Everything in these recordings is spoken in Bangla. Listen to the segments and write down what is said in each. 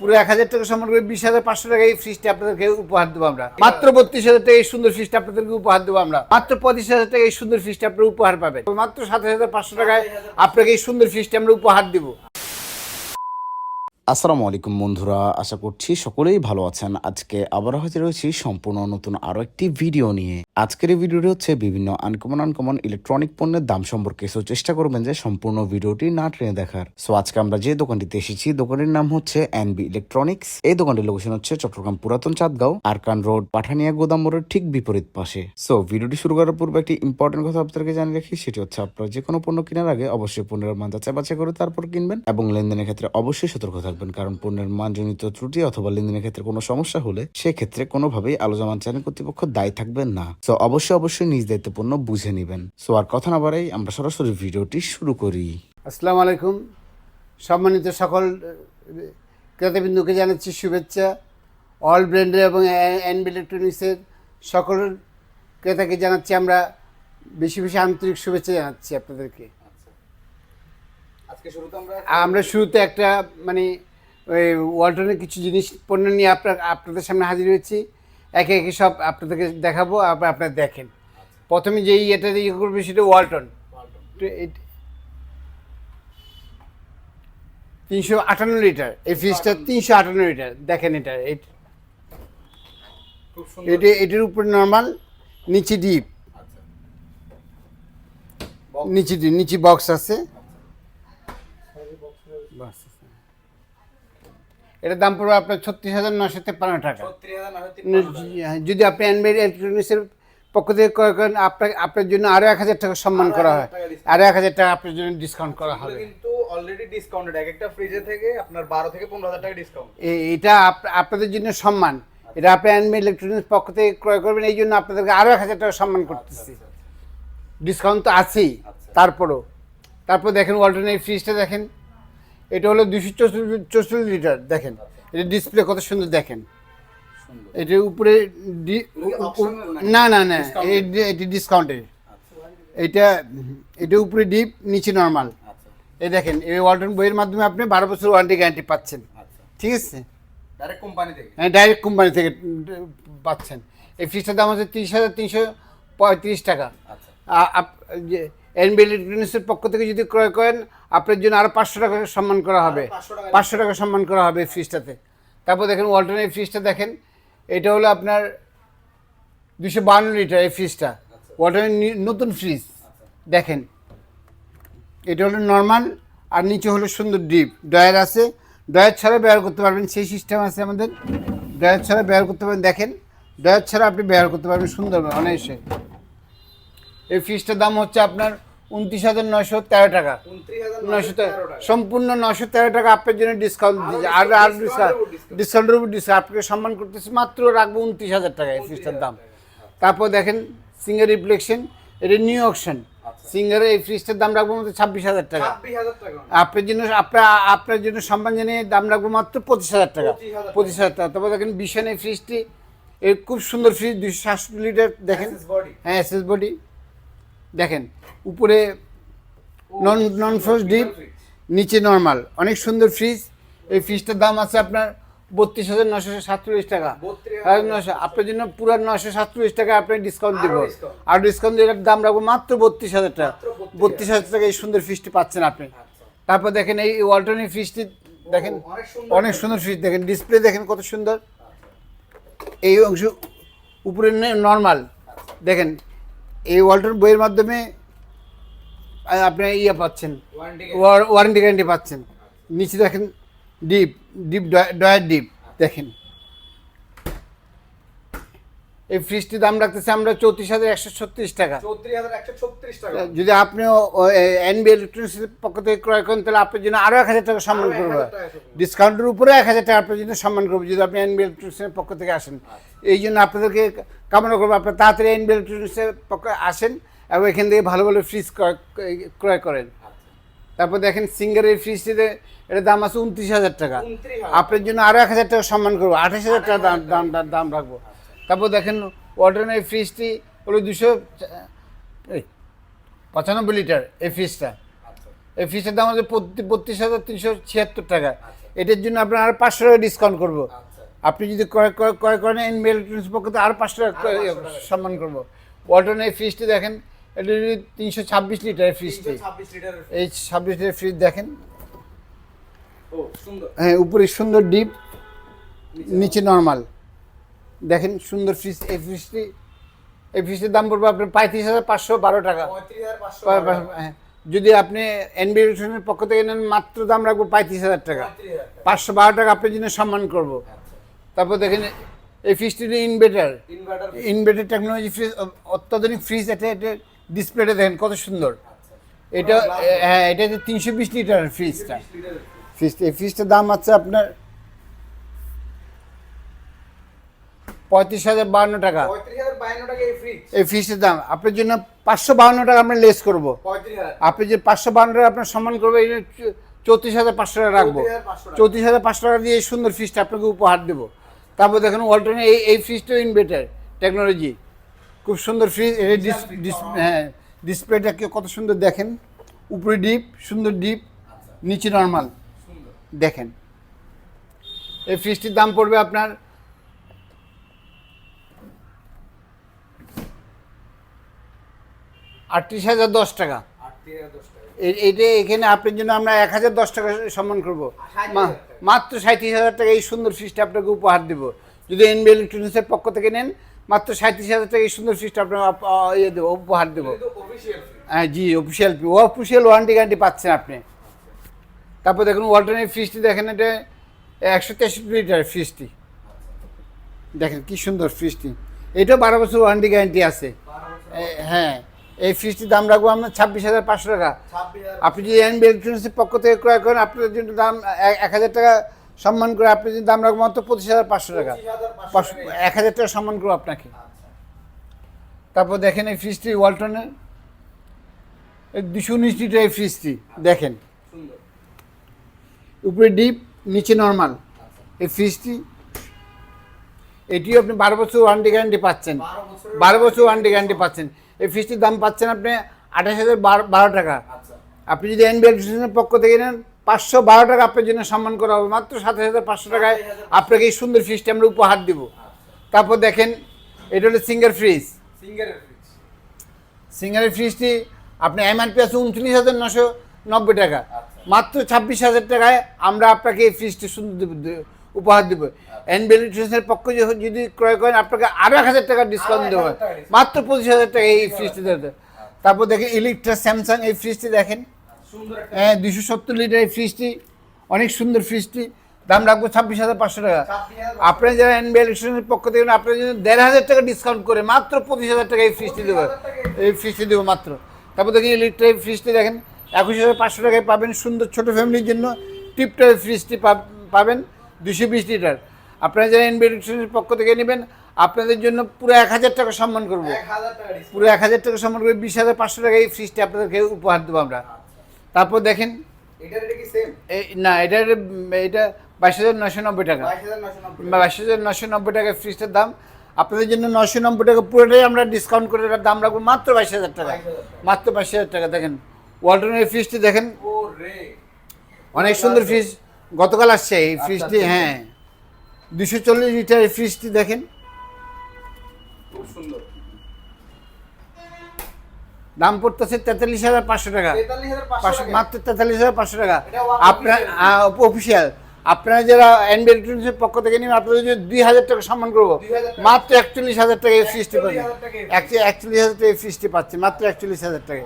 পুরো এক হাজার টাকা সম্মান করে বিশ হাজার পাঁচশো টাকা এই ফ্রিজটা আপনাদেরকে উপহার দেবো আমরা। মাত্র বত্রিশ হাজার টাকা এই সুন্দর ফ্রিজটা আপনাদেরকে উপহার দেবো আমরা। মাত্র পঁচিশ হাজার টাকা এই সুন্দর ফ্রিজটা আপনারা উপহার পাবেন। মাত্র সাতাশ হাজার পাঁচশো টাকায় আপনাকে এই সুন্দর ফ্রিজটা আমরা উপহার দেবো। আসসালামু আলাইকুম বন্ধুরা, আশা করছি সকলেই ভালো আছেন। আজকে আবার হাজির রয়েছি সম্পূর্ণ নতুন আরও একটি ভিডিও নিয়ে। আজকের এই ভিডিওটি হচ্ছে বিভিন্ন আনকমন আনকমন ইলেকট্রনিক পণ্যের দাম সম্পর্কে। সো চেষ্টা করবেন যে সম্পূর্ণ ভিডিওটি না ট্রেনে দেখার। সো আজকে আমরা যে দোকানটিতে এসেছি, দোকানের নাম হচ্ছে এনবি ইলেকট্রনিক্স এই দোকানটির লোকেশন হচ্ছে চট্টগ্রাম পুরাতন চাঁদগাঁও, আরকান রোড, পাঠানিয়া গোদাম মোড়ের ঠিক বিপরীত পাশে। সো ভিডিওটি শুরু করার পূর্বে একটি ইম্পর্টেন্ট কথা আপনাদেরকে জানিয়ে রাখি, সেটি হচ্ছে আপনারা যে কোনো পণ্য কেনার আগে অবশ্যই পণ্যের মান যাচাই বাছাই করে তারপর কিনবেন এবং লেনদেনের ক্ষেত্রে অবশ্যই সতর্ক থাকবেন, কারণ পণ্যের মানজনিত ত্রুটি অথবা লেনদেনের ক্ষেত্রে কোনো সমস্যা হলে সেক্ষেত্রে কোনোভাবেই আলোচনা চ্যানেল কর্তৃপক্ষ দায়ী থাকবেন না। সো অবশ্যই অবশ্যই নিজ দায়িত্বপূর্ণ বুঝে নেবেন। সো আর কথা না বাড়াই আমরা সরাসরি ভিডিওটি শুরু করি। আসসালামু আলাইকুম। সম্মানিত সকল ক্রেতাবিন্দুকে জানাচ্ছি শুভেচ্ছা। অল ব্র্যান্ডের এবং অ্যান্ড ইলেকট্রনিক্সের সকল ক্রেতাকে জানাচ্ছি আমরা। বেশি বেশি আন্তরিক শুভেচ্ছা জানাচ্ছি আপনাদেরকে। আজকে শুরুতে আমরা আমরা শুরুতে একটা মানে ওই ওয়ালটনের কিছু জিনিস পণ্য নিয়ে আপনার আপনাদের সামনে হাজির হয়েছি। একে একে সব আপনাদেরকে দেখাবো আবার আপনারা দেখেন। প্রথমে যেই এটা ইয়ে করবে সেটা ওয়ালটন। তিনশো আটান্ন লিটার। এই ফ্রিজটা তিনশো আটান্ন লিটার। দেখেন এটা এট- এটার উপরে নর্মাল নিচে ডিপ। নিচে ডিপ নিচে বক্স আছে। Box আছে। এটার দাম পড়বে আপনার ছত্রিশ হাজার নশো তেপ্পান্ন টাকা। হ্যাঁ, যদি আপনি অ্যানবেড ইলেকট্রনিক্সের পক্ষ থেকে ক্রয় করেন আপনার আপনার জন্য আরও এক হাজার টাকা সম্মান করা হয়। আরও এক হাজার টাকা আপনার জন্য ডিসকাউন্ট করা হবে। কিন্তু অলরেডি ডিসকাউন্টেড এক একটা ফ্রিজে থেকে আপনার বারো থেকে পনেরো হাজার টাকা ডিসকাউন্ট এটা আপ- আপনাদের জন্য সম্মান। এটা আপনি অ্যানবেড ইলেকট্রনিক্স পক্ষ থেকে ক্রয় করবেন এই জন্য আপনাদেরকে আরও এক হাজার টাকা সম্মান করতেছি। ডিসকাউন্ট তো আছেই তারপরও। তারপর দেখেন অল্টারনেট ফ্রিজটা দেখেন। এটা হলো দুশো চৌচল্লিশ লিটার দেখেন। এটা ডিসপ্লে কত সুন্দর দেখেন। এটার উপরে না না না এটি ডিসকাউন্টের এটা এটা উপরে ডিপ নিচে নর্মাল আচ্ছা। এই দেখেন এই ওয়ালটন বইয়ের মাধ্যমে আপনি বারো বছর ওয়ারেন্টি গ্যারান্টি পাচ্ছেন। আচ্ছা। ঠিক আছে? ডাইরেক্ট কোম্পানি থেকে? হ্যাঁ ডাইরেক্ট কোম্পানি থেকে পাচ্ছেন। এই ফ্রিজটার দাম হচ্ছে তিরিশ হাজার তিনশো পঁয়ত্রিশ টাকা। আচ্ছা। আপ- এনবি ইলেকট্রনিক্সের পক্ষ থেকে যদি ক্রয় করেন আপনার জন্য আরও পাঁচশো টাকা সম্মান করা হবে। পাঁচশো টাকা সম্মান করা হবে এই ফ্রিজটাতে তারপর দেখেন ওয়ালটন এই ফ্রিজটা দেখেন এটা হলো আপনার দুশো বান্ন লিটার এই ফ্রিজটা ওয়ালটনের নি- নতুন ফ্রিজ দেখেন। এটা হলো নর্মাল আর নিচে হলো সুন্দর ডিপ ডয়ার আছে ডয়ার ছাড়া ব্যবহার করতে পারবেন সেই সিস্টেম আছে আমাদের। ডয়ার ছাড়া ব্যবহার করতে পারবেন দেখেন। ডয়ার ছাড়া আপনি ব্যবহার করতে পারবেন সুন্দরভাবে অনায়াসে। এই ফ্রিজটার দাম হচ্ছে আপনার উনত্রিশ হাজার নয়শো তেরো টাকা। তেরো সম্পূর্ণ নশো তেরো টাকা আপনার জন্য ডিসকাউন্ট দিচ্ছে। আর আর ডিসকাউন্ট ডিসকাউন্টের উপর ডিসকাউন্ট আপনাকে সম্মান করতেছি মাত্র রাখব উনত্রিশ হাজার টাকা এই ফ্রিজটার দাম। তারপর দেখেন সিঙ্গার রিফ্লেকশন এটা নিউ অকশন সিঙ্গারের এই ফ্রিজটার দাম রাখব মাত্র ছাব্বিশ হাজার টাকা। আপনার জন্য আপনার আপনার জন্য সম্মান জানিয়ে দাম রাখব মাত্র পঁচিশ হাজার টাকা। পঁচিশ হাজার টাকা। তারপর দেখেন বিশান এই ফ্রিজটি এর খুব সুন্দর ফ্রিজ দুশো সাতষট্টি লিটার দেখেন। হ্যাঁ এসএস বডি দেখেন উপরে নন নন ফ্রোজ ডিপ নিচে নর্মাল অনেক সুন্দর ফ্রিজ এই ফ্রিজটার দাম আছে আপনার বত্রিশ হাজার নশো সাতচল্লিশ টাকা। নশো আপনার জন্য পুরো নশো সাতচল্লিশ টাকা আপনি ডিসকাউন্ট দেবো। আর ডিসকাউন্ট দিয়ে এটার দাম রাখব মাত্র বত্রিশ হাজার টাকা। বত্রিশ হাজার। টাকা এই সুন্দর ফ্রিজটি পাচ্ছেন আপনি। আচ্ছা। তারপর দেখেন এই ওয়ালটনের ফ্রিজটি দেখেন অনেক সুন্দর। ফ্রিজ দেখেন ডিসপ্লে দেখেন কত সুন্দর। এই অংশ উপরে নর্মাল দেখেন এই ওয়ালটন বইয়ের মাধ্যমে আপনি ইয়ে পাচ্ছেন। ওয়ারেন্টি গ্যারেন্টি গ্যারান্টি পাচ্ছেন। নিচে দেখেন ডিপ ডিপ ডয়ার ডিপ দেখেন। এই ফ্রিজটির দাম রাখতেছে আমরা চৌত্রিশ হাজার একশো ছত্রিশ টাকা। চৌত্রিশ হাজার একশো ছত্রিশ টাকা। যদি আপনিও এনবি ইলেকট্রনিক্সের পক্ষ থেকে ক্রয় করেন তাহলে আপনার জন্য আরও এক হাজার টাকা সম্মান করব। ডিসকাউন্টের উপরে এক হাজার টাকা আপনার জন্য সম্মান করব যদি আপনি এনবি ইলেকট্রনিক্সের পক্ষ থেকে আসেন। এই জন্য আপনাদেরকে কামনা করব আপনার তাড়াতাড়ি এনবি ইলেকট্রনিক্সের পক্ষে আসেন এবং এখান থেকে ভালো ভালো ফ্রিজ ক্রয় ক্রয় করেন। তারপর দেখেন সিঙ্গারের ফ্রিজটিতে এটার দাম আছে উনত্রিশ হাজার টাকা। আপনার জন্য আরও এক হাজার টাকা সম্মান করব আঠাশ হাজার টাকা। দাম দাম- দাম রাখব। তারপর দেখেন ওয়াটারের ফ্রিজটি হলো দুশো পঁচানব্বই লিটার এই ফ্রিজটা আচ্ছা। এই ফ্রিজের দাম আছে বত্রিশ হাজার তিনশো ছিয়াত্তর টাকা। এটার জন্য আপনার আর পাঁচশো টাকা ডিসকাউন্ট করব। আচ্ছা। আপনি যদি ক্রয় ক্রয়- করেন এনবি ইলেকট্রনিক্স পক্ষ থেকে আরও পাঁচশো টাকা আরও 500 টাকা। সম্মান করব। ওয়ালটন এই ফ্রিজটি দেখেন এটা যদি তিনশো ছাব্বিশ লিটারের ফ্রিজটি এই ছাব্বিশ লিটার ফ্রিজ দেখেন। হ্যাঁ উপরে সুন্দর ডিপ নিচে নর্মাল দেখেন সুন্দর ফ্রিজ এই ফ্রিজটি এই ফ্রিজটির দাম পড়বে আপনার পঁয়ত্রিশ হাজার পাঁচশো বারো টাকা। হ্যাঁ, যদি আপনি এনবি ইলেকট্রনিক্সের পক্ষ থেকে নেন মাত্র দাম রাখব পঁয়ত্রিশ হাজার টাকা। পাঁচশো বারো টাকা আপনার জন্য সম্মান করব। আচ্ছা। তারপর দেখেন এই ফ্রিজটি ইনভার্টার ইনভার্টার টেকনোলজি ফ্রিজ অত্যাধুনিক ফ্রিজ এটা এটা ডিসপ্লেটা দেখেন কত সুন্দর। আচ্ছা। এটা হ্যাঁ এটা হচ্ছে তিনশো বিশ লিটারের ফ্রিজটা 20 লিটারের ফ্রিজ এই ফ্রিজটার দাম আছে আপনার পঁয়ত্রিশ হাজার বাহান্ন টাকা। এই ফ্রিজ ফ্রিজের দাম। আপনার জন্য পাঁচশো বাহান্ন টাকা আমরা লেস করব। আপনি যে পাঁচশো বাহান্ন টাকা আপনার সম্মান করব এই চৌত্রিশ হাজার পাঁচশো টাকা রাখব। চৌত্রিশ হাজার পাঁচশো টাকা। দিয়ে এই সুন্দর ফ্রিজটা আপনাকে উপহার দেবো। তারপর দেখুন ওয়ালটনে এই এই ফ্রিজটাও ইনভার্টার টেকনোলজি খুব সুন্দর ফ্রিজ এটা হ্যাঁ ডিসপ্লেটা কত সুন্দর দেখেন? উপরে ডিপ সুন্দর ডিপ নিচে নর্মাল দেখেন। এই ফ্রিজটির দাম পড়বে আপনার আটত্রিশ হাজার দশ টাকা। 8010 এটা এখানে আপনার জন্য আমরা এক হাজার দশ টাকা সম্মান করব। মা- মাত্র সাঁত্রিশ হাজার টাকা এই সুন্দর ফ্রিজটা আপনাকে উপহার দেব। যদি এনবি ইলেকট্রনিক্সের পক্ষ থেকে নেন মাত্র সাঁত্রিশ হাজার টাকা এই সুন্দর ফ্রিজটা আপনাকে ইয়ে দেবো উপহার দেবো। হ্যাঁ জি official fee official warranty guarantee পাচ্ছেন আপনি। তারপর দেখুন ওয়ালটনের ফ্রিজটি দেখেন এটা একশো তেষট্টি লিটার ফ্রিজটি দেখেন কি সুন্দর ফ্রিজটি এটাও বারো বছর ওয়ারেন্টি গ্যারান্টি আছে। 12 বছর এ, হ্যাঁ। এই ফ্রিজটির দাম রাখব আমরা ছাব্বিশ হাজার পাঁচশো টাকা। আপনি যদি এনবি ইলেকট্রনিক্সের পক্ষ থেকে ক্রয় করেন আপনার জন্য দাম এক- এক হাজার টাকা সম্মান করে আপনি যদি দাম রাখব মাত্র পঁচিশ হাজার পাঁচশো টাকা। পাঁচশো- এক হাজার টাকা সম্মান করব আপনাকে। তারপর দেখেন এই ফ্রিজটি ওয়ালটনের দুশো উনিশ লিটার এই ফ্রিজটি দেখেন। উপরে ডিপ নিচে নর্মাল। এই ফ্রিজটি এটিও আপনি বারো বছর ওয়ারেন্টি গ্যারান্টি পাচ্ছেন। বারো বছর ওয়ারেন্টি গ্যারান্টি পাচ্ছেন। এই ফ্রিজটির দাম পাচ্ছেন আপনি আঠাশ হাজার বারো টাকা। আচ্ছা। আপনি যদি এনবি ইলেকট্রিশিয়ানের পক্ষ থেকে নেন পাঁচশো বারো টাকা আপনার জন্য সম্মান করা হবে। মাত্র সাত হাজার পাঁচশো টাকায় আপনাকে এই সুন্দর ফ্রিজটি আমরা উপহার দিব। তারপর দেখেন এটা হলো সিঙ্গার ফ্রিজ সিঙ্গারের ফ্রিজ সিঙ্গারের ফ্রিজটি আপনি এমআরপি আছে উনত্রিশ হাজার নশো নব্বই টাকা। আচ্ছা। মাত্র ছাব্বিশ হাজার টাকায় আমরা আপনাকে এই ফ্রিজটি সুন্দর উপহার দেবো। এনবি ইলেকট্রিশিয়ানের পক্ষ যে- যদি ক্রয় করেন আপনাকে আরও এক হাজার টাকা ডিসকাউন্ট আরও দেবো 1000 মাত্র পঁচিশ হাজার টাকা এই ফ্রিজটি দেবে তারপর দেখেন ইলেকট্রা স্যামসাং এই ফ্রিজটি দেখেন। হ্যাঁ দুশো সত্তর লিটার এই ফ্রিজটি অনেক সুন্দর ফ্রিজটি দাম রাখব ছাব্বিশ হাজার পাঁচশো টাকা। 26,500 আপনারা যারা এনবি ইলেকট্রনিক্সের পক্ষ থেকে আপনার জন্য দেড় হাজার টাকা ডিসকাউন্ট করে মাত্র পঁচিশ হাজার টাকা এই ফ্রিজটি দেবো। এই ফ্রিজটি দেবো মাত্র। তারপর দেখেন এই ফ্রিজটি দেখেন একুশ হাজার পাঁচশো টাকায় পাবেন। সুন্দর ছোটো ফ্যামিলির জন্য টিপটপ ফ্রিজটি পাব- পাবেন। দুশো বিশ লিটার। আপনারা যারা এনবি পক্ষ থেকে নেবেন আপনাদের জন্য পুরো এক হাজার টাকা সম্মান করব। 1000 টাকা ডিসকাউন্ট পুরো এক হাজার টাকা সম্মান করে বিশ হাজার পাঁচশো টাকা এই ফ্রিজটি আপনাদেরকে উপহার দেবো আমরা। তারপর দেখেন না এটা এটা বাইশ হাজার নশো নব্বই টাকা। বাইশ হাজার নশো নব্বই টাকা। ফ্রিজটার দাম। আপনাদের জন্য নশো নব্বই টাকা পুরোটাই আমরা ডিসকাউন্ট করে এটার দাম রাখব মাত্র বাইশ হাজার টাকা। মাত্র বাইশ হাজার টাকা দেখেন। ওয়ালটনের ফ্রিজটি দেখেন। অনেক সুন্দর ফ্রিজ গতকাল আসছে এই ফ্রিজটি আচ্ছা। হ্যাঁ। দুশো চল্লিশ লিটার এই ফ্রিজটি দেখেন। দাম পড়তেছে তেতাল্লিশ হাজার পাঁচশো টাকা। পাঁচশো মাত্র তেতাল্লিশ হাজার পাঁচশো টাকা। আপনার অফিসিয়াল আপনারা যারা এনবি ইলেকট্রনিক্সের পক্ষ থেকে নেবেন আপনাদের জন্য দুই হাজার টাকা সম্মান করব। মাত্র একচল্লিশ হাজার টাকা এই ফ্রিজটি পাচ্ছেন। 41,000 টাকা এই fridge। একচল্লিশ হাজার টাকা এই ফ্রিজটি পাচ্ছেন। মাত্র একচল্লিশ হাজার টাকা।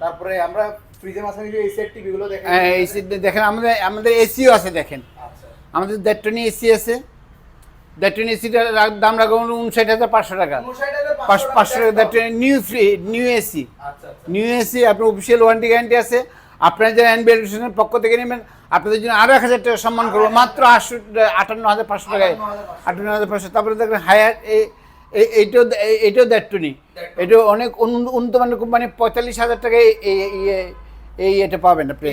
তারপরে আমরা ফ্রিজের মাঝখানে যে এই সেট টিভি দেখেন। হ্যাঁ, এই দেখেন আমাদের আমাদের এসিও আছে দেখেন। আচ্ছা। আমাদের দেড়টনি এসি আছে। দেড়টনি এসিটার দাম রাখব উনষাট হাজার পাঁচশো টাকা। পাঁচ- পাঁচশো টাকা। দেড়টনি new free new AC new AC আপনার অফিসিয়াল ওয়ারেন্টি গ্যারান্টি আছে। আপনারা যারা এনবি ইলেকট্রিশিয়ানের পক্ষ থেকে নেবেন আপনাদের জন্য আরও এক হাজার টাকা সম্মান করব। মাত্র আটশো আটান্ন হাজার পাঁচশো টাকায়। আটান্ন হাজার পাঁচশো। তারপরে দেখবেন হায়ার এই এই- এইটাও এই- এইটাও দেড়টনি। এটাও অনেক উন্নত মানের কোম্পানি পঁয়তাল্লিশ হাজার টাকায় এই এটা পাবেন আপনি।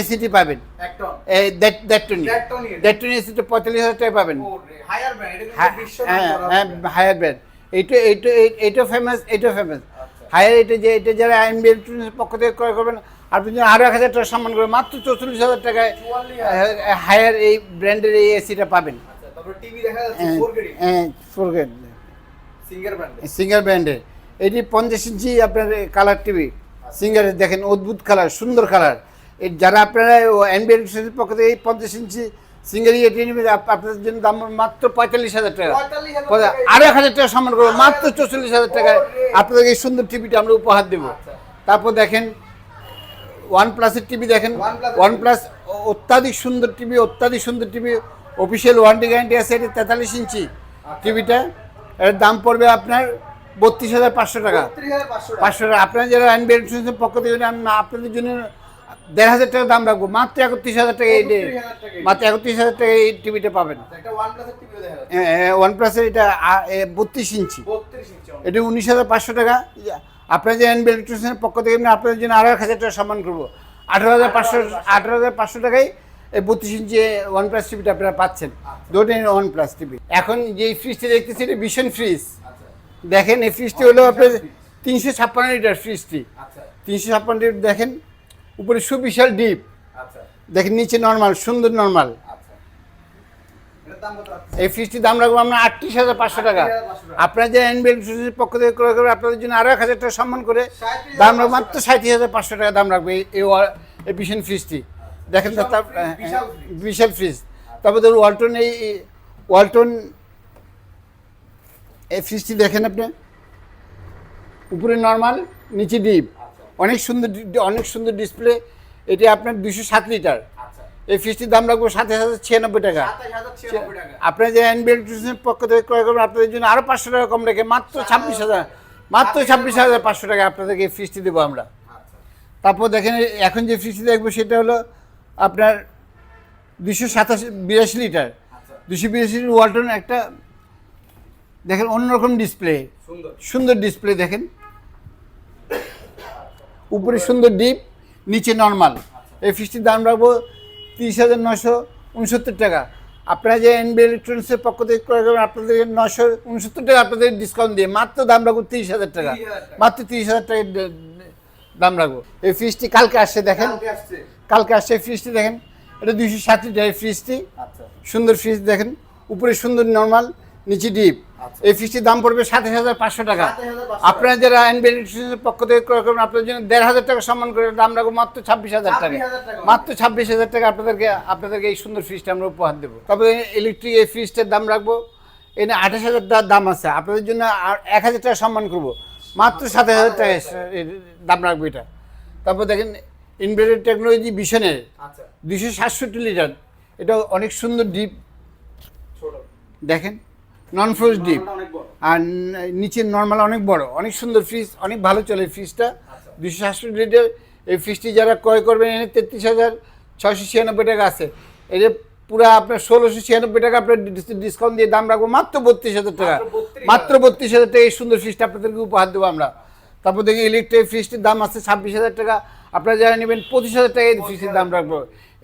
এসিটি পাবেন। এক টন। এই দেড়- দেড়টনি দেড়টনি এটা। দেড়টনি এসিটা পঁয়তাল্লিশ হাজার টাকায় পাবেন। এটা হ্যাঁ হ্যাঁ হ্যাঁ। হায়ার ব্র্যান্ড এইটা এইটা এইটা ফেমাস এইটা ফেমাস। হায়ার এটা যে এটা যারা আইএমবি ইলেকট্রনিক্সের পক্ষ থেকে ক্রয় করবেন আপনি যদি আরও এক হাজার টাকা সম্মান করে মাত্র চৌচল্লিশ হাজার টাকায় হায়ার এই ব্র্যান্ডের এই এসিটা পাবেন। আচ্ছা তারপর টিভি দেখা যাচ্ছে হ্যাঁ, 4K TV four grade Singer ব্র্যান্ডে সিঙ্গার ব্র্যান্ডের এটি পঞ্চাশ ইঞ্চি আপনার কালার টিভি সিঙ্গারের দেখেন অদ্ভুত কালার সুন্দর কালার এই যারা আপনারা অ্যান্ড্রয়েড পক্ষ থেকে এই পঞ্চাশ ইঞ্চি সিঙ্গার এটি নেবেন আপনাদের জন্য দাম মাত্র পঁয়তাল্লিশ হাজার টাকা। 45,000 পঁয়তা- আরও এক হাজার টাকা সম্মান করব মাত্র চৌচল্লিশ হাজার টাকায় ওরে। আপনাদের এই সুন্দর টিভিটা আমরা উপহার দেবো। আচ্ছা। তারপর দেখেন ওয়ান প্লাসের টিভি দেখেন। ওয়ান প্লাস অত্যাধিক সুন্দর টিভি অত্যাধিক সুন্দর টিভি অফিসিয়াল ওয়ারেন্টি গ্যারান্টি আছে এটি তেতাল্লিশ ইঞ্চি টিভিটা এর দাম পড়বে আপনার বত্রিশ হাজার পাঁচশো টাকা। পাঁচশো টাকা। আপনারা যারা আনবেন পক্ষ থেকে আমি আপনাদের জন্য দেড় হাজার টাকা দাম রাখব। মাত্র একত্রিশ হাজার টাকা এই ডে- 31,000 টাকা। এই। মাত্র একত্রিশ হাজার টাকা এই টিভিটা পাবেন। আচ্ছা, একটা OnePlus এর টিভিও দেখা যাচ্ছে। ওয়ান প্লাসের এটা বত্রিশ ইঞ্চি। 32 ইঞ্চি অনেক। এটা উনিশ হাজার পাঁচশো টাকা। আপনার যে এনবি ইলেকট্রিশিয়ানের পক্ষ থেকে আমি আপনাদের জন্য আরও এক হাজার টাকা সম্মান করব। আঠারো হাজার পাঁচশো আঠারো হাজার পাঁচশো টাকায় এই বত্রিশ ইঞ্চি ওয়ান প্লাস টিভিটা আপনারা পাচ্ছেন। দুটো ওয়ান প্লাস টিভি। এখন যে ফ্রিজটা দেখতেছি এটা ভীষণ ফ্রিজ আচ্ছা। দেখেন এই ফ্রিজটি হলো আপনার তিনশো ছাপ্পান্ন লিটার ফ্রিজটি। আচ্ছা। তিনশো ছাপ্পান্ন লিটার দেখেন উপরে সুবিশাল ডিপ। আচ্ছা। দেখেন নিচে নর্মাল সুন্দর নর্মাল। আচ্ছা? এই ফ্রিজটির দাম রাখব আমরা আটত্রিশ হাজার পাঁচশো টাকা। 38,500 টাকা। আপনারা যে এনবিএল ইলেকট্রিসিটির পক্ষ থেকে ক্রয় করবে আপনাদের জন্য আরও এক হাজার টাকা সম্মান করে দাম রাখব মাত্র সাঁত্রিশ হাজার পাঁচশো টাকা দাম রাখবে এই- এই ভীষণ ফ্রিজটি। দেখেন বিশাল তার- ফ্রিজ, হ্যাঁ, বিশাল ফ্রিজ। তারপর ধরুন ওয়ালটন এই ওয়ালটন এই ফ্রিজটি দেখেন আপনি। উপরে নর্মাল নিচে ডিপ অনেক সুন্দর অনেক সুন্দর ডিসপ্লে এটি আপনার দুশো সাত লিটার। আচ্ছা। এই ফ্রিজটির দাম রাখব সাতাশ হাজার ছিয়ানব্বই টাকা। আপনার যে টিউশনের পক্ষ থেকে ক্রয় করবেন আপনাদের জন্য আরও পাঁচশো টাকা কম রেখে মাত্র ছাব্বিশ হাজার মাত্র ছাব্বিশ হাজার পাঁচশো টাকা আপনাদেরকে এই ফ্রিজটি দেবো আমরা। আচ্ছা। তারপর দেখেন এখন যে ফ্রিজটি দেখব সেটা হলো আপনার দুশো সাতাশি বিরাশি লিটার। আচ্ছা। দুশো বিরাশি লিটার ওয়ালটন একটা দেখেন অন্যরকম ডিসপ্লে সুন্দর। ডিসপ্লে দেখেন। উপরে সুন্দর ডিপ নিচে নর্মাল এই ফ্রিজটির দাম রাখব তিরিশ হাজার নশো উনসত্তর টাকা। আপনারা যে এনবি ইলেকট্রনিক্সের পক্ষ থেকে ক্রয় করবেন আপনাদের নশো উনসত্তর টাকা আপনাদের ডিসকাউন্ট দিয়ে মাত্র দাম রাখব তিরিশ হাজার টাকা। মাত্র তিরিশ হাজার টাকা দাম রাখব। এই ফ্রিজটি কালকে আসছে দেখেন। কালকে আসছে। এই ফ্রিজটি দেখেন। এটা দুইশো ষাট লিটার ফ্রিজটি আচ্ছা। সুন্দর ফ্রিজ দেখেন। উপরে সুন্দর নর্মাল নিচে ডিপ আচ্ছা। এই ফ্রিজটির দাম পড়বে সাতাশ হাজার পাঁচশো টাকা। আপনারা যারা এনবিএর পক্ষ থেকে ক্রয় করবেন আপনাদের জন্য দেড় হাজার টাকা সম্মান করে দাম রাখব মাত্র ছাব্বিশ হাজার টাকা। মাত্র ছাব্বিশ হাজার টাকা আপনাদেরকে আপনাদেরকে এই সুন্দর ফ্রিজটা আমরা উপহার দেবো। তবে ইলেকট্রিক এই ফ্রিজটার দাম রাখব এনে আঠাশ হাজার টাকার দাম আছে। আপনাদের জন্য আর এক হাজার টাকা সম্মান করব। মাত্র সাত হাজার টাকা দাম রাখব এটা। তারপর দেখেন ইনভেটেড টেকনোলজি ভিশনের দুশো সাতষট্টি লিটার। এটা অনেক সুন্দর ডিপ দেখেন। নন ফ্রোজ ডিপ আর নিচের নর্মাল অনেক বড়। অনেক সুন্দর ফ্রিজ অনেক ভালো চলে ফ্রিজটা আচ্ছা। দুশো সাতষট্টি লিটার এই ফ্রিজটি যারা ক্রয় করবেন এনে তেত্রিশ হাজার ছয়শো ছিয়ানব্বই টাকা আছে। এটা পুরো আপনার ষোলোশো ছিয়ানব্বই টাকা আপনার ডিসকাউন্ট দিয়ে দাম রাখব মাত্র বত্রিশ হাজার টাকা। মাত্র বত্রিশ হাজার। টাকা এই সুন্দর ফ্রিজটা আপনাদেরকে উপহার দেবো আমরা। তারপর দেখি ইলেকট্রিক ফ্রিজটির দাম আছে ছাব্বিশ হাজার টাকা। আপনারা যারা নেবেন পঁচিশ হাজার টাকা এই ফ্রিজটির দাম রাখব।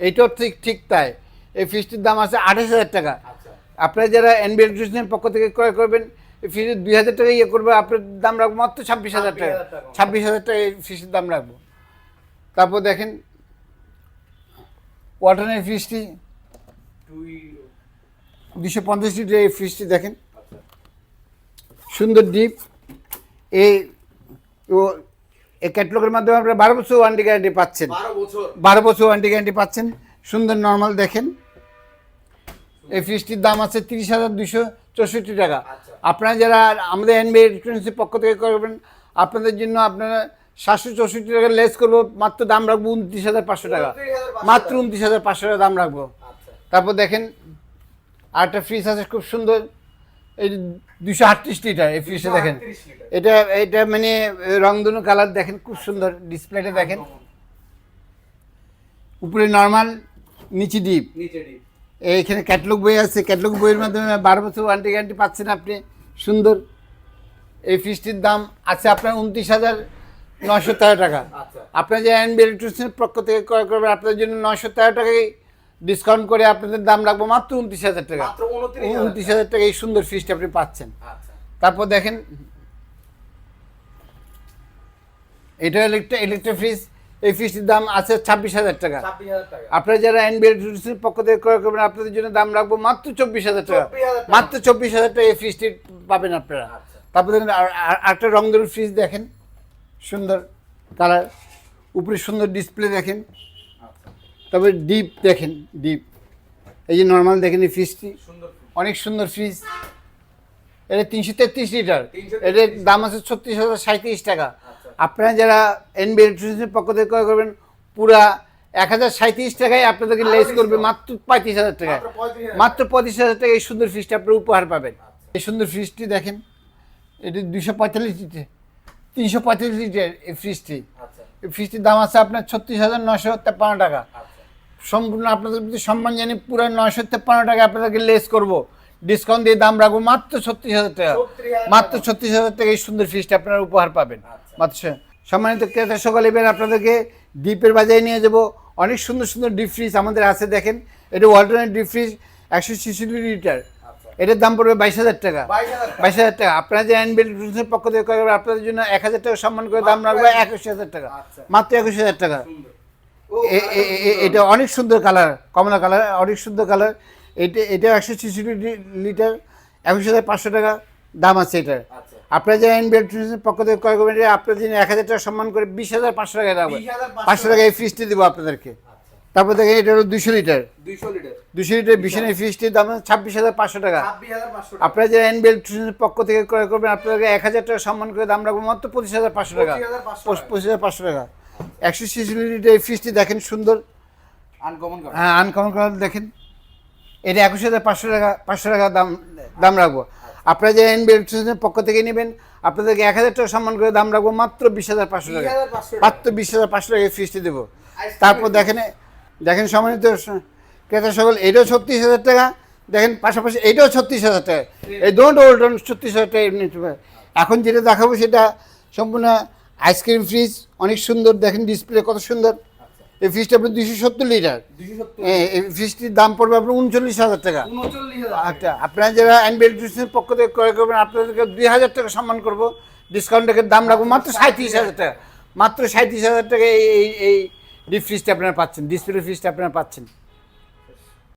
এইটাও ঠিক ঠিক তাই। এই ফ্রিজটির দাম আছে আঠাশ হাজার টাকা। আচ্ছা। আপনারা যারা এনবিএল ইলেকট্রিশিয়ানের পক্ষ থেকে ক্রয় করবেন ফ্রিজের দুই হাজার টাকা ইয়ে করবে আপনার দাম রাখব মাত্র ছাব্বিশ হাজার টাকা। ছাব্বিশ হাজার টাকা। এই ফ্রিজের দাম রাখব। তারপর দেখেন ওয়াটারের ফ্রিজটি দুশো পঞ্চাশ লিটার এই ফ্রিজটি দেখেন। সুন্দর ডিপ এই ও এই ক্যাটলগের মাধ্যমে আপনারা বারো বছর ওয়ারেন্টি গ্যারান্টি পাচ্ছেন। বারো বছর। ওয়ারেন্টি গ্যারান্টি পাচ্ছেন। সুন্দর নর্মাল দেখেন। এই ফ্রিজটির দাম আছে তিরিশ হাজার দুশো চৌষট্টি টাকা। আচ্ছা। আপনারা যারা আমাদের এনবি ইলেকট্রনিক্সের পক্ষ থেকে করবেন আপনাদের জন্য আপনারা সাতশো চৌষট্টি টাকা লেস করব মাত্র দাম রাখব উনত্রিশ হাজার পাঁচশো টাকা। মাত্র উনত্রিশ হাজার পাঁচশো টাকা দাম রাখব। আচ্ছা। তারপর দেখেন আরেকটা ফ্রিজ আছে খুব সুন্দর এই দুশো আটত্রিশ লিটার এই ফ্রিজটা দেখেন। এটা এটা মানে রংধনু কালার দেখেন খুব সুন্দর ডিসপ্লেটা দেখেন। উপরে নর্মাল নিচে ডিপ নিচে ডিপ এইখানে ক্যাটলগ বই আছে। ক্যাটলগ বইয়ের মাধ্যমে বারো বছর ওয়ারেন্টি গ্যারান্টি পাচ্ছেন আপনি। সুন্দর। এই ফ্রিজটির দাম আছে আপনার উনত্রিশ হাজার নশো তেরো টাকা। আচ্ছা। আপনার যে এনবি ইলেকট্রিশিয়ানের পক্ষ থেকে ক্রয় করবেন আপনাদের জন্য নশো তেরো টাকায় ডিসকাউন্ট করে আপনাদের দাম রাখব মাত্র উনত্রিশ হাজার টাকা। মাত্র 29,000 উনত্রিশ হাজার টাকা এই সুন্দর ফ্রিজটা আপনি পাচ্ছেন। আচ্ছা। তারপর দেখেন এটা ইলেকট্রিক ইলেকট্রিক ফ্রিজ এই ফ্রিজটির দাম আছে ছাব্বিশ হাজার টাকা। আপনারা যারা এনবিএল টুরিস্টের পক্ষ থেকে ক্রয় করবেন আপনাদের জন্য দাম রাখব মাত্র চব্বিশ হাজার টাকা। মাত্র চব্বিশ হাজার টাকা এই ফ্রিজটি পাবেন আপনারা। আচ্ছা। তারপরে দেখেন আর- আর- আরেকটা রং ধরুন ফ্রিজ দেখেন। সুন্দর কালার। উপরে সুন্দর ডিসপ্লে দেখেন। আচ্ছা। তারপরে ডিপ দেখেন ডিপ এই যে নর্মাল দেখেন এই ফ্রিজটি অনেক সুন্দর ফ্রিজ এটা তিনশো তেত্রিশ লিটার। 333 এটার দাম আছে ছত্রিশ হাজার সাঁত্রিশ টাকা। আচ্ছা। আপনারা যারা এনবি ইলেকট্রিসিটির পক্ষ থেকে ক্রয় করবেন পুরা এক হাজার সাঁত্রিশ টাকায় আপনাদেরকে লেস করবে মাত্র পঁয়ত্রিশ হাজার টাকায়। মাত্র 35,000 পঁয়ত্রিশ হাজার টাকা এই সুন্দর ফ্রিজটা আপনারা উপহার পাবেন। আচ্ছা। এই সুন্দর ফ্রিজটি দেখেন এটি দুশো পঁয়তাল্লিশ লিটার তিনশো পঁয়তাল্লিশ লিটার এই ফ্রিজটি আচ্ছা। এই ফ্রিজটির দাম আছে আপনার ছত্রিশ হাজার নশো তেপ্পান্ন টাকা। আচ্ছা সম্পূর্ণ আপনাদের প্রতি সম্মান জানিয়ে পুরো নয়শো তেপ্পান্ন টাকা আপনাদেরকে লেস করব। ডিসকাউন্ট দিয়ে দাম রাখব মাত্র ছত্রিশ হাজার টাকা। মাত্র ছত্রিশ হাজার টাকা এই সুন্দর ফ্রিজটা আপনারা উপহার পাবেন। আচ্ছা। সম্মানিত ক্রেতা সকালে এবার আপনাদেরকে ডিপের বাজারে নিয়ে যাব। অনেক সুন্দর সুন্দর ডিপ ফ্রিজ আমাদের আছে দেখেন। এটা ওয়ালটনের ডিপ ফ্রিজ একশো ছিষট্টি লিটার। আচ্ছা এটার দাম পড়বে বাইশ হাজার টাকা। বাইশ হাজার টাকা। আপনারা যে অ্যানবিল টুরিস্টের পক্ষ থেকে আপনাদের জন্য এক হাজার টাকা সম্মান করে দাম রাখবে একুশ হাজার টাকা। আচ্ছা। মাত্র একুশ হাজার টাকা। এ- এটা অনেক সুন্দর কালার কমলা কালার অনেক সুন্দর কালার। এটা এটা একশো ছিষট্টি লিটার। একুশ হাজার পাঁচশো টাকা দাম আছে এটার। আচ্ছা। আপনারা যে এনবিএল টুরিজমের পক্ষ থেকে ক্রয় করবেন আপনার জন্য এক হাজার টাকা সম্মান করে বিশ হাজার পাঁচশো টাকা 20,500 পাঁচশো টাকা এই ফ্রিজটি দেবো আপনাদেরকে। তারপর দেখেন এটা হলো দুশো লিটার। 200 লিটার। দুশো লিটার বিশানের ফ্রিজটির দাম ছাব্বিশ হাজার পাঁচশো টাকা। 26500 টাকা। আপনারা যে এনবিএল পক্ষ থেকে ক্রয় করবেন আপনাদেরকে এক হাজার টাকা সম্মান করে দাম রাখব মাত্র পঁচিশ হাজার পাঁচশো টাকা। 25,500 পঁচিশ হাজার পাঁচশো টাকা। একশো ছিষট্টি লিটার এই ফ্রিজটি দেখেন সুন্দর। আনকমন হ্যাঁ আনকমন কালার দেখেন। এটা একুশ হাজার পাঁচশো টাকা পাঁচশো টাকা দাম দাম রাখব। আপনারা যে এনবি ইলেকট্রিসিটির পক্ষ থেকে নেবেন আপনাদেরকে এক হাজার টাকা সম্মান করে দাম রাখব মাত্র বিশ হাজার পাঁচশো টাকা। মাত্র বিশ হাজার পাঁচশো টাকা ফিসটি দেবো। তারপর দেখেন দেখেন সম্মানিত ক্রেতা সকল এটাও ছত্রিশ হাজার টাকা। দেখেন পাশাপাশি এইটাও ছত্রিশ হাজার টাকা। এই দোট ওল্টন ছত্রিশ হাজার টাকা পারে এখন যেটা দেখাবো সেটা সম্পূর্ণ আইসক্রিম ফ্রিজ অনেক সুন্দর দেখেন ডিসপ্লে কত সুন্দর। এই ফ্রিজটা আপনার দুশো সত্তর লিটার 270 এই ফ্রিজটির দাম পড়বে আপনার উনচল্লিশ হাজার টাকা। আচ্ছা আপনারা যারা টুরিস্টের পক্ষ থেকে ক্রয় করবেন আপনাদেরকে দুই হাজার টাকা সম্মান করব। ডিসকাউন্ট দাম রাখব মাত্র সাঁত্রিশ হাজার টাকা। মাত্র সাঁত্রিশ হাজার টাকা এই এই এই ডিপ ফ্রিজটা আপনারা পাচ্ছেন ডিসপ্লে ফ্রিজটা আপনারা পাচ্ছেন।